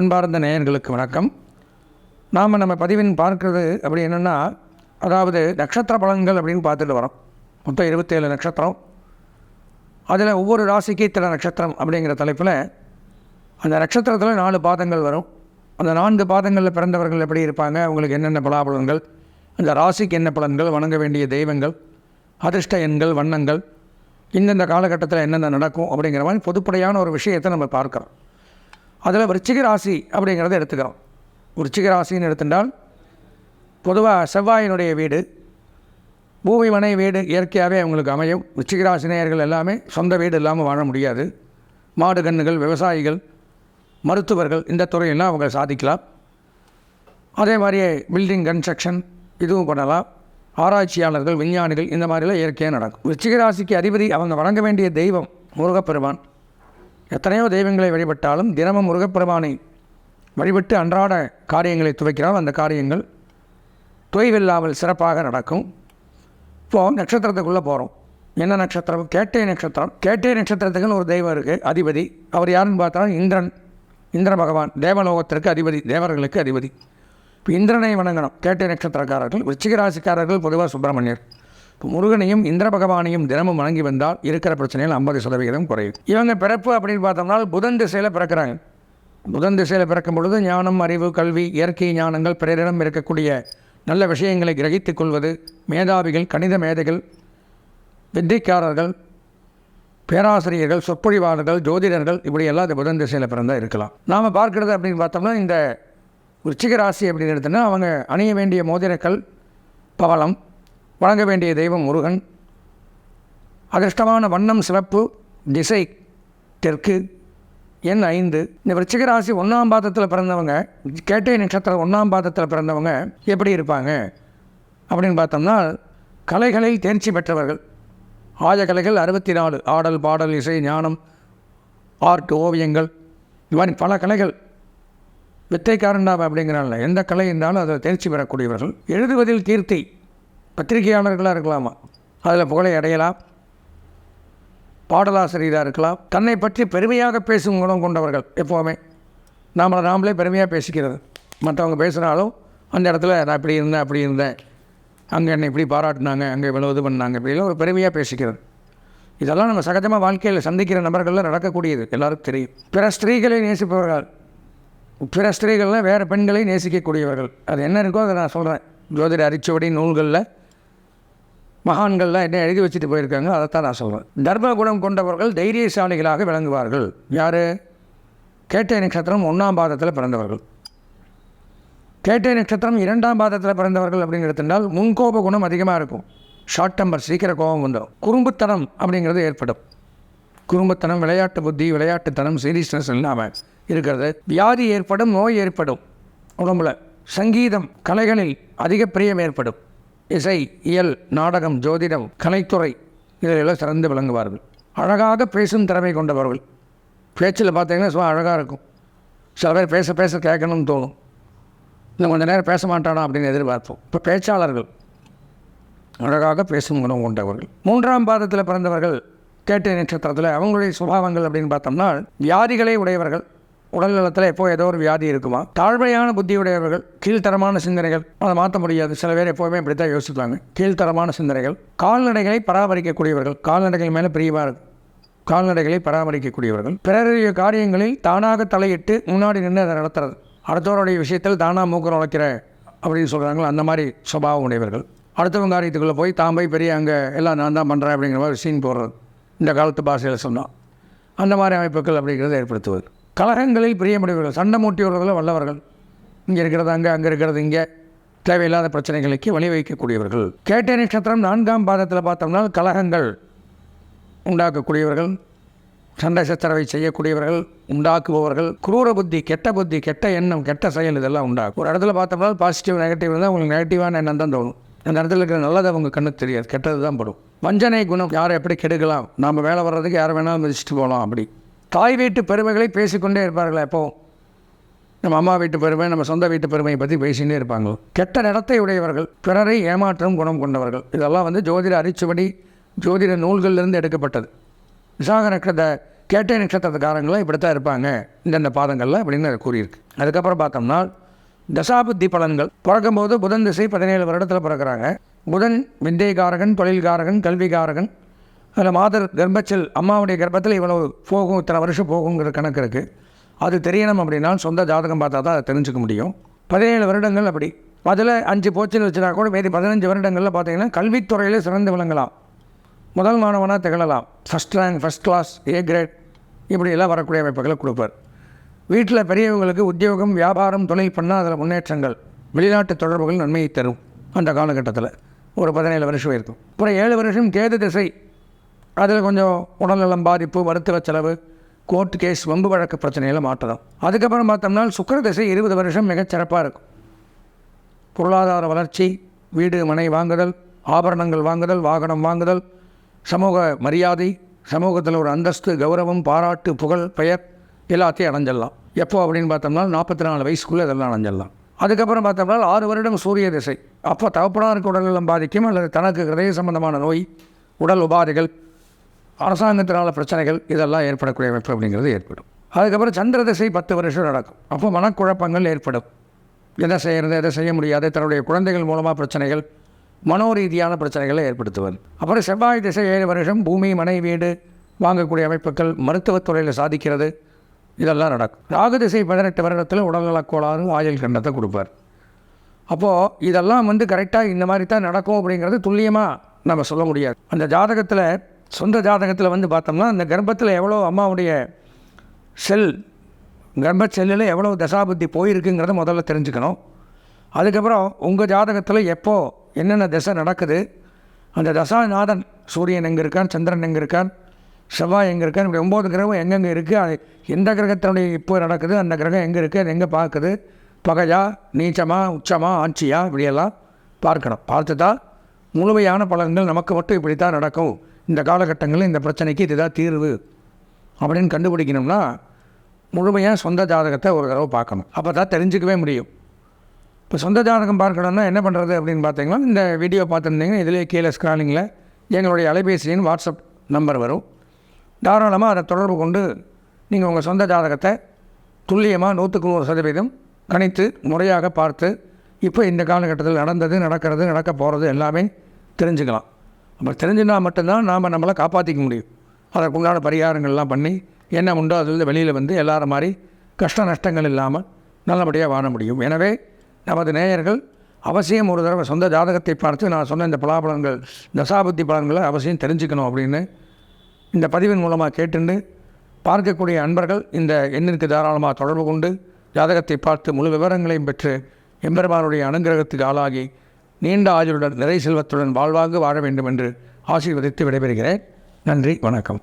அன்பார்ந்த நேயர்களுக்கு வணக்கம். நாம் நம்ம பதிவின் பார்க்குறது அப்படி என்னென்னா அதாவது நட்சத்திர பலன்கள் அப்படின்னு பார்த்துட்டு வரோம். மொத்தம் இருபத்தேழு நட்சத்திரம். அதில் ஒவ்வொரு ராசிக்கு இத்தனை நட்சத்திரம் அப்படிங்கிற தலைப்பில் அந்த நட்சத்திரத்தில் நாலு பாதங்கள் வரும். அந்த நான்கு பாதங்களில் பிறந்தவர்கள் எப்படி இருப்பாங்க? அவங்களுக்கு என்னென்ன பலாபலன்கள்? அந்த ராசிக்கு என்ன பலன்கள்? வணங்க வேண்டிய தெய்வங்கள் அதிர்ஷ்ட எண்கள் வண்ணங்கள் இந்தந்த காலகட்டத்தில் என்னென்ன நடக்கும் அப்படிங்கிற மாதிரி பொதுப்படையான ஒரு விஷயத்தை நம்ம பார்க்குறோம். அதில் விருச்சிக ராசி அப்படிங்கிறத எடுத்துக்கிறோம். விருச்சிக ராசின்னு எடுத்துட்டால் பொதுவாக செவ்வாயினுடைய வீடு பூமி மனை வீடு இயற்கையாகவே அவங்களுக்கு அமையும். விருச்சிக ராசி நேயர்கள் எல்லாமே சொந்த வீடு இல்லாமல் வாழ முடியாது. மாடு கன்றுகள் விவசாயிகள் மருத்துவர்கள் இந்த துறையெல்லாம் அவங்க சாதிக்கலாம். அதே மாதிரியே பில்டிங் கன்ஸ்ட்ரக்ஷன் இதுவும் பண்ணலாம். ஆராய்ச்சியாளர்கள் விஞ்ஞானிகள் இந்த மாதிரிலாம் இயற்கையாக நடக்கும். விருச்சிக ராசிக்கு அதிபதி அவங்க வணங்க வேண்டிய தெய்வம் முருகப்பெருமான். எத்தனையோ தெய்வங்களை வழிபட்டாலும் தினமும் முருகப்பெருமானை வழிபட்டு அன்றாட காரியங்களை துவைக்கிறால் அந்த காரியங்கள் தொய்வில்லாமல் சிறப்பாக நடக்கும். இப்போது நட்சத்திரத்துக்குள்ளே போகிறோம் என்ன நட்சத்திரம்? கேட்டை நட்சத்திரம். கேட்டை நட்சத்திரத்துக்குன்னு ஒரு தெய்வம் இருக்குது அதிபதி. அவர் யாருன்னு பார்த்தா இந்திரன். இந்திர பகவான். தேவலோகத்திற்கு அதிபதி தேவர்களுக்கு அதிபதி. இப்போ இந்திரனை வணங்கணும். கேட்டை நட்சத்திரக்காரர்கள் விருச்சிக ராசிக்காரர்கள் பொதுவாக சுப்பிரமணியர். முருகனையும் இந்திர பகவானையும் தினமும் வணங்கி வந்தால் இருக்கிற பிரச்சனையில் ஐம்பது சதவிகிதம் குறையும். இவங்க பிறப்பு அப்படின்னு பார்த்தோம்னா புதன் திசையில் பிறக்கிறாங்க. புதன் திசையில் பிறக்கும் பொழுது ஞானம் அறிவு கல்வி இயற்கை ஞானங்கள் பிறரிடம் இருக்கக்கூடிய நல்ல விஷயங்களை கிரகித்துக் கொள்வது மேதாவிகள் கணித மேதைகள் வித்தைக்காரர்கள் பேராசிரியர்கள் சொற்பொழிவாளர்கள் ஜோதிடர்கள் இப்படி எல்லாம் இந்த புதன் திசையில் பிறந்தால் இருக்கலாம். நாம் பார்க்கிறது அப்படின்னு பார்த்தோம்னா இந்த விருச்சிக ராசி அப்படின்னு எடுத்தோன்னா அவங்க அணிய வேண்டிய மோதிரக்கல் பவளம் வணங்க வேண்டிய தெய்வம் முருகன். அதிர்ஷ்டமான வண்ணம் சிவப்பு திசை தெற்கு எண் ஐந்து. இந்த விருச்சிக ராசி ஒன்றாம் பாதத்தில் பிறந்தவங்க கேட்டை நட்சத்திரம் ஒன்றாம் பாதத்தில் பிறந்தவங்க எப்படி இருப்பாங்க? அப்படின்னு பார்த்தோம்னா கலைகளில் தேர்ச்சி பெற்றவர்கள். ஆய கலைகள் அறுபத்தி நாலு ஆடல் பாடல் இசை ஞானம் ஆர்ட் ஓவியங்கள். இவ்வாறு பல கலைகள். வித்தைக்காரண்டாவை அப்படிங்கிறாங்கள எந்த கலை இருந்தாலும் அதை தேர்ச்சி பெறக்கூடியவர்கள். எழுதுவதில் கீர்த்தி. பத்திரிகையாளர்களாக இருக்கலாமா? அதில் புகழை அடையலாம். பாடலாசிரியராக இருக்கலாம். தன்னை பற்றி பெருமையாக பேசும் குணம் கொண்டவர்கள் எப்போவுமே. நாமளை நாமளே பெருமையாக பேசிக்கிறது. மற்றவங்க பேசுனாலும் அந்த இடத்துல நான் இப்படி இருந்தேன் அப்படி இருந்தேன். அங்கே என்னை இப்படி பாராட்டினாங்க அங்கே இவ்வளோ இது பண்ணாங்க இப்படிலாம் ஒரு பெருமையாக பேசிக்கிறது. இதெல்லாம் நம்ம சகஜமாக வாழ்க்கையில் சந்திக்கிற நபர்களில் நடக்கக்கூடியது. எல்லாருக்கும் தெரியும். பிற ஸ்திரீகளை நேசிப்பவர்கள். பிற ஸ்திரீகள்லாம் வேறு பெண்களை நேசிக்கக்கூடியவர்கள். அது என்ன இருக்கோ அதை நான் சொல்கிறேன் ஜோதிட அரிச்சுவடி நூல்களில் மகான்கள்லாம் என்ன எழுதி வச்சுட்டு போயிருக்காங்க அதைத்தான் நான் சொல்கிறேன் தர்ம குணம் கொண்டவர்கள் தைரியசாலிகளாக விளங்குவார்கள். யார்? கேட்டை நட்சத்திரம் ஒன்றாம் பாதத்தில் பிறந்தவர்கள். கேட்டை நட்சத்திரம் இரண்டாம் பாதத்தில் பிறந்தவர்கள் அப்படின்னு எடுத்துட்டால் முன்கோப குணம் அதிகமாக இருக்கும். ஷார்ட் டம்பர் சீக்கிர கோபம் வந்துடும். குறும்புத்தனம் அப்படிங்கிறது ஏற்படும். குறும்புத்தனம் விளையாட்டு புத்தி விளையாட்டுத்தனம் சீரியஸ்னஸ் இல்லாமல் இருக்கிறது. வியாதி ஏற்படும் நோய் ஏற்படும். உடம்புல சங்கீதம் கலைகளில் அதிக பிரியம் ஏற்படும். இசை இயல் நாடகம் ஜோதிடம் கலைத்துறை இதிலெல்லாம் சிறந்து விளங்குவார்கள். அழகாக பேசும் திறமை கொண்டவர்கள். பேச்சில் பார்த்தீங்கன்னா சும்மா அழகாக இருக்கும். சில பேர் பேச பேச கேட்கணும்னு தோணும். இன்னும் கொஞ்சம் நேரம் பேச மாட்டானா அப்படின்னு எதிர்பார்ப்போம். இப்போ பேச்சாளர்கள் அழகாக பேசும் குணம் கொண்டவர்கள். மூன்றாம் பாதத்தில் பிறந்தவர்கள் கேட்டை நட்சத்திரத்தில் அவங்களுடைய சுபாவங்கள் அப்படின்னு பார்த்தோம்னா வியாதிகளை உடையவர்கள் உடல் நலத்தில் எப்போ ஏதோ ஒரு வியாதி இருக்குமா? தாழ்மையான புத்தியுடையவர்கள் கீழ்த்தரமான சிந்தனைகள் அதை மாற்ற முடியாது. சில பேர் எப்போவுமே இப்படி தான் யோசிப்பாங்க. கீழ்த்தரமான சிந்தனைகள். கால்நடைகளை பராமரிக்கக்கூடியவர்கள் கால்நடைகள் மேலே பிரியமாக இருக்கும் கால்நடைகளை பராமரிக்கக்கூடியவர்கள். பிறருடைய காரியங்களில் தானாக தலையிட்டு முன்னாடி நின்று அதை நடத்துறது. அடுத்தவருடைய விஷயத்தில் தானாக மூக்கம் உழைக்கிற அப்படின்னு சொல்கிறாங்களோ அந்த மாதிரி சுபாவம் உடையவர்கள். அடுத்தவங்க காரியத்துக்குள்ளே போய் தான் போய் பெரிய அங்கே எல்லாம் நான் தான் பண்ணுறேன் அப்படிங்கிற மாதிரி சீன் போடுறது. இந்த காலத்து பாஷையில் சொன்னால் அந்த மாதிரி அமைப்புகள் அப்படிங்கிறத ஏற்படுத்துவது. கலகங்களில் பிரியமுடையவர்கள் சண்டை மூட்டியவர்கள் வல்லவர்கள். இங்கே இருக்கிறது அங்கே அங்கே இருக்கிறது இங்கே. தேவையில்லாத பிரச்சனைகளுக்கு வழிவகுக்கக்கூடியவர்கள் கேட்டை நட்சத்திரம் நான்காம் பாதத்தில் பார்த்தோம்னா கலகங்கள் உண்டாக்கக்கூடியவர்கள். சண்டை சச்சரவை செய்யக்கூடியவர்கள் உண்டாக்குபவர்கள். குரூர புத்தி கெட்ட புத்தி கெட்ட எண்ணம் கெட்ட செயல் இதெல்லாம் உண்டாகும் ஒரு இடத்துல பார்த்தோம்னா பாசிட்டிவ் நெகட்டிவ் இருந்தால் உங்களுக்கு நெகட்டிவான எண்ணம் தான் தோணும். அந்த இடத்துல இருக்கிற நல்லது அவங்க கண்ணுக்கு தெரியாது. கெட்டது தான் படும். வஞ்சனை குணம் யாரை எப்படி கெடுக்கலாம்? நாம் வேலை வர்றதுக்கு யாரை வேணாலும் மிதிச்சுட்டு போகலாம் அப்படி. தாய் வீட்டு பெருமைகளை பேசிக்கொண்டே இருப்பார்கள் எப்போவும் நம்ம அம்மா வீட்டு பெருமை நம்ம சொந்த வீட்டு பெருமையை பற்றி பேசிகிட்டே இருப்பாங்க. கெட்ட நடத்தை உடையவர்கள் பிறரை ஏமாற்றும் குணம் கொண்டவர்கள். இதெல்லாம் வந்து ஜோதிட அரிச்சுவடி ஜோதிட நூல்களிலிருந்து எடுக்கப்பட்டது. விசாக நட்சத்திர கேட்டை நட்சத்திரத்துக்காரங்களும் இப்படி தான் இருப்பாங்க. இந்தந்த பாதங்களில் அப்படின்னு கூறியிருக்கு. அதுக்கப்புறம் பார்த்தோம்னா தசாபுத்தி பலன்கள். பிறக்கும்போது புதன் திசை பதினேழு வருடத்தில் பிறக்கிறாங்க. புதன் வித்தியகாரகன் தொழில்காரகன் கல்விகாரகன் அதில் மாதர் கர்ப்பச்சல் அம்மாவுடைய கர்ப்பத்தில் இவ்வளவு போகும் இத்தனை வருஷம் போகுங்கிற கணக்கு இருக்குது அது தெரியணும் அப்படின்னா சொந்த ஜாதகம் பார்த்தா தான் அதை தெரிஞ்சுக்க முடியும். பதினேழு வருடங்கள் அப்படி. அதில் அஞ்சு போச்சுன்னு வச்சுனா கூட மீதி பதினஞ்சு வருடங்களில் பார்த்தீங்கன்னா கல்வித்துறையில் சிறந்து விளங்கலாம். முதல் மாணவனாக திகழலாம். First rank first class A grade இப்படியெல்லாம் வரக்கூடிய அமைப்புகளை கொடுப்பார். வீட்டில் பெரியவங்களுக்கு உத்தியோகம் வியாபாரம் தொழில் பண்ணால் அதில் முன்னேற்றங்கள் வெளிநாட்டு தொடர்புகள் நன்மையை தரும் அந்த காலகட்டத்தில். ஒரு பதினேழு வருஷம் இருக்கும். அப்புறம் ஏழு வருஷம் கேது திசை. அதில் கொஞ்சம் உடல்நலம் பாதிப்பு மருத்துவ செலவு கோர்ட் கேஸ் வம்பு வழக்கு பிரச்சனையில் மாற்றலாம். அதுக்கப்புறம் பார்த்தோம்னா சுக்கர திசை இருபது வருஷம் மிகச்சிறப்பாக இருக்கும். பொருளாதார வளர்ச்சி வீடு மனை வாங்குதல் ஆபரணங்கள் வாங்குதல் வாகனம் வாங்குதல் சமூக மரியாதை சமூகத்தில் ஒரு அந்தஸ்து கௌரவம் பாராட்டு புகழ் பெயர் எல்லாத்தையும் அடைஞ்சிடலாம். எப்போ அப்படின்னு பார்த்தோம்னா நாற்பத்தி நாலு வயசுக்குள்ளே இதெல்லாம் அடைஞ்சிடலாம். அதுக்கப்புறம் பார்த்தோம்னா ஆறு வருடம் சூரிய திசை. அப்போ தகப்பனாருக்கு உடல்நலம் பாதிக்கும் அல்லது தனக்கு ஹிருதய சம்பந்தமான நோய் உடல் உபாதைகள் அரசாங்கத்தினால் பிரச்சனைகள் இதெல்லாம் ஏற்படக்கூடிய அமைப்பு அப்படிங்கிறது ஏற்படும். அதுக்கப்புறம் சந்திர திசை பத்து வருஷம் நடக்கும். அப்போ மனக்குழப்பங்கள் ஏற்படும். எதை செய்கிறது எதை செய்ய முடியாது தன்னுடைய குழந்தைகள் மூலமாக பிரச்சனைகள் மனோரீதியான பிரச்சனைகளை ஏற்படுத்துவது. அப்புறம் செவ்வாய் திசை ஏழு வருஷம் பூமி மனை வீடு வாங்கக்கூடிய அமைப்புகள் மருத்துவத்துறையில் சாதிக்கிறது இதெல்லாம் நடக்கும். ராகு திசை பதினெட்டு வருடத்தில் உடல்நலக் கோளாறு ஆயுள் கண்டத்தை கொடுப்பார். அப்போது இதெல்லாம் வந்து கரெக்டாக இந்த மாதிரி தான் நடக்கும் அப்படிங்கிறது துல்லியமாக நம்ம சொல்ல முடியாது. அந்த ஜாதகத்தில் சொந்த ஜாதகத்தில் வந்து பார்த்தோம்னா அந்த கர்ப்பத்தில் எவ்வளோ அம்மாவுடைய செல் கர்ப்ப செல்லில் எவ்வளோ தசாபுத்தி போயிருக்குங்கிறத முதல்ல தெரிஞ்சுக்கணும். அதுக்கப்புறம் உங்கள் ஜாதகத்தில் எப்போது என்னென்ன திசை நடக்குது? அந்த தசாநாதன் சூரியன் எங்கே இருக்கான்? சந்திரன் எங்கே இருக்கான்? செவ்வாய் எங்கே இருக்கான்? இப்படி ஒம்பது கிரகம் எங்கெங்கே இருக்குது அது எந்த கிரகத்தினுடைய இப்போ நடக்குது? அந்த கிரகம் எங்கே இருக்குது அது எங்கே பார்க்குது? பகையா நீச்சமா உச்சமா ஆட்சியா இப்படியெல்லாம் பார்க்கணும். பார்த்து தான் முழுமையான பலன்கள் நமக்கு மட்டும் இப்படி தான் நடக்கும். இந்த காலகட்டங்களில் இந்த பிரச்சனைக்கு இதுதான் தீர்வு அப்படின்னு கண்டுபிடிக்கணும்னா முழுமையாக சொந்த ஜாதகத்தை ஒரு தடவை பார்க்கணும். அப்போ தான் தெரிஞ்சுக்கவே முடியும். இப்போ சொந்த ஜாதகம் பார்க்கணும்னா என்ன பண்ணுறது அப்படின்னு பார்த்தீங்கன்னா இந்த வீடியோ பார்த்துருந்தீங்கன்னா இதிலே கீழே ஸ்க்ராலிங்கில் எங்களுடைய அலைபேசியின் வாட்ஸ்அப் நம்பர் வரும். தாராளமாக அதை தொடர்பு கொண்டு நீங்கள் உங்கள் சொந்த ஜாதகத்தை துல்லியமாக நூற்றுக்கு நூறு சதவீதம் கணித்து முறையாக பார்த்து இப்போ இந்த காலகட்டத்தில் நடந்தது நடக்கிறது நடக்க போகிறது எல்லாமே தெரிஞ்சுக்கலாம். நம்ம தெரிஞ்சுனா மட்டும்தான் நாம் நம்மளை காப்பாற்றிக்க முடியும். அதற்குண்டான பரிகாரங்கள்லாம் பண்ணி என்ன உண்டோ அதுலேருந்து வெளியில் வந்து எல்லாரும் மாதிரி கஷ்ட நஷ்டங்கள் இல்லாமல் நல்லபடியாக வாழ முடியும். எனவே நமது நேயர்கள் அவசியம் ஒரு தடவை சொந்த ஜாதகத்தை பார்த்து நான் சொன்ன இந்த பலாபலன்கள் தசாபுத்தி பலன்களை அவசியம் தெரிஞ்சுக்கணும் அப்படின்னு இந்த பதிவின் மூலமாக கேட்டுண்டு பார்க்கக்கூடிய அன்பர்கள் இந்த எண்ணிற்கு தாராளமாக தொடர்பு கொண்டு ஜாதகத்தை பார்த்து முழு விவரங்களையும் பெற்று எம்பெருமானுடைய அனுகிரகத்துக்கு ஆளாகி நீண்ட ஆயுளுடன் நிறை செல்வத்துடன் வாழ்வாங்கு வாழ வேண்டும் என்று ஆசீர்வதித்து விடைபெறுகிறேன். நன்றி வணக்கம்.